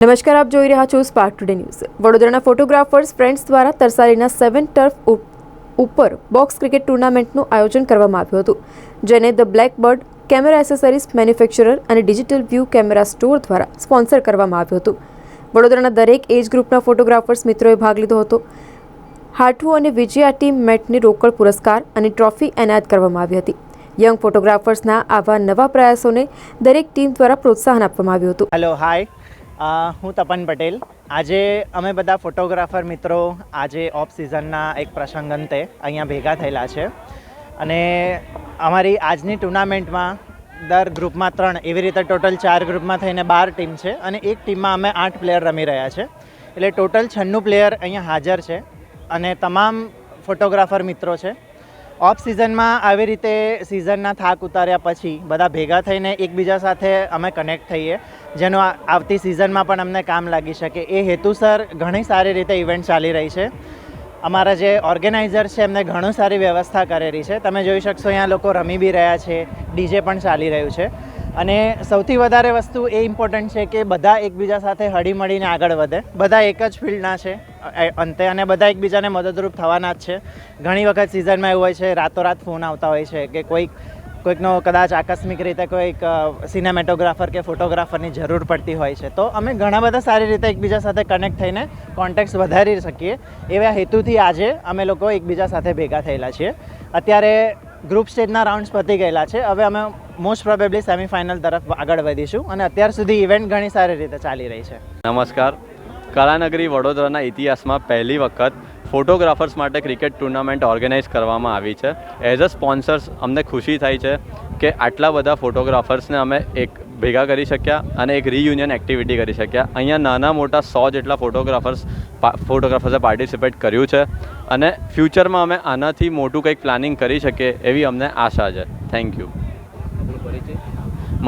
નમસ્કાર, આપ જોઈ રહ્યા છો સ્પાર્ક ટુડે ન્યૂઝ વડોદરાના ફોટોગ્રાફર્સ ફ્રેન્ડ્સ દ્વારા તરસાલીના સેવન ટર્ફ ઉપર બોક્સ ક્રિકેટ ટુર્નામેન્ટનું આયોજન કરવામાં આવ્યું હતું, જેને the Black Bird camera accessories, manufacturer અને ડિજિટલ વ્યૂ કેમેરા સ્ટોર દ્વારા સ્પોન્સર કરવામાં આવ્યું હતું. વડોદરાના દરેક એજ ગ્રુપના ફોટોગ્રાફર્સ મિત્રોએ ભાગ લીધો હતો. હાઠુ અને વિજયા ટીમ મેટને રોકડ પુરસ્કાર અને ટ્રોફી એનાયત કરવામાં આવી હતી. યંગ ફોટોગ્રાફર્સના આવા નવા પ્રયાસોને દરેક ટીમ દ્વારા પ્રોત્સાહન આપવામાં આવ્યું હતું. હેલો હાય હું તપન પટેલ. આજે અમે બધા ફોટોગ્રાફર મિત્રો આજે ઓફ સિઝનના એક પ્રસંગ અંતે અહીંયા ભેગા થયેલા છે. અને અમારી આજની ટુર્નામેન્ટમાં દર ગ્રુપમાં ત્રણ, એવી રીતે ટોટલ ચાર ગ્રુપમાં થઈને બાર ટીમ છે અને એક ટીમમાં અમે આઠ પ્લેયર રમી રહ્યા છે. એટલે ટોટલ છન્નું પ્લેયર અહીંયા હાજર છે અને તમામ ફોટોગ્રાફર મિત્રો છે. ઓફ સિઝનમાં આવી રીતે સિઝનના થાક ઉતાર્યા પછી બધા ભેગા થઈને એકબીજા સાથે અમે કનેક્ટ થઈએ, જેનો આવતી સિઝનમાં પણ અમને કામ લાગી શકે. એ હેતુસર ઘણી સારી રીતે ઇવેન્ટ ચાલી રહી છે. અમારા જે ઓર્ગેનાઇઝર છે, એમને ઘણું સારી વ્યવસ્થા કરેલી છે. તમે જોઈ શકશો, અહીંયા લોકો રમી બી રહ્યા છે. ડીજે પણ ચાલી રહ્યું છે. અને સૌથી વધારે વસ્તુ એ ઇમ્પોર્ટન્ટ છે કે બધા એકબીજા સાથે હળીમળીને આગળ વધે. બધા એક જ ફિલ્ડના છે અંતે અને બધા એકબીજાને મદદરૂપ થવાના જ છે. ઘણી વખત સિઝનમાં એવું હોય છે, રાતોરાત ફોન આવતા હોય છે કે કોઈક, કોઈકનો કદાચ આકસ્મિક રીતે કોઈક સિનેમેટોગ્રાફર કે ફોટોગ્રાફરની જરૂર પડતી હોય છે. તો અમે ઘણા બધા સારી રીતે એકબીજા સાથે કનેક્ટ થઈને કોન્ટેક્ટ્સ વધારી શકીએ. એવા હેતુથી આજે અમે લોકો એકબીજા સાથે ભેગા થયેલા છીએ. અત્યારે ગ્રુપ સ્ટેજના રાઉન્ડ્સ પતી ગયેલા છે. હવે અમે મોસ્ટ પ્રોબેબલી સેમિફાઇનલ તરફ આગળ વધીશું અને અત્યાર સુધી ઇવેન્ટ ઘણી સારી રીતે ચાલી રહી છે. નમસ્કાર. કલાનગરી વડોદરાના ઇતિહાસમાં પહેલી વખત ફોટોગ્રાફર્સ માટે ક્રિકેટ ટુર્નામેન્ટ ઓર્ગેનાઇઝ કરવામાં આવી છે. એઝ અ સ્પોન્સર્સ અમને ખુશી થાય છે કે આટલા બધા ફોટોગ્રાફર્સને અમે એક ભેગા કરી શક્યા અને એક રીયુનિયન એક્ટિવિટી કરી શક્યા. અહીંયા નાના મોટા સો જેટલા ફોટોગ્રાફર્સ ફોટોગ્રાફર્સે પાર્ટિસિપેટ કર્યું છે અને ફ્યુચરમાં અમે આનાથી મોટું કંઈક પ્લાનિંગ કરી શકીએ એવી અમને આશા છે. થેન્ક યુ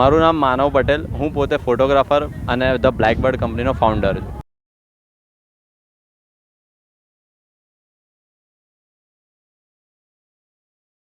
મારું નામ માનવ પટેલ. હું પોતે ફોટોગ્રાફર અને ધ બ્લેકબર્ડ કંપનીનો ફાઉન્ડર છું.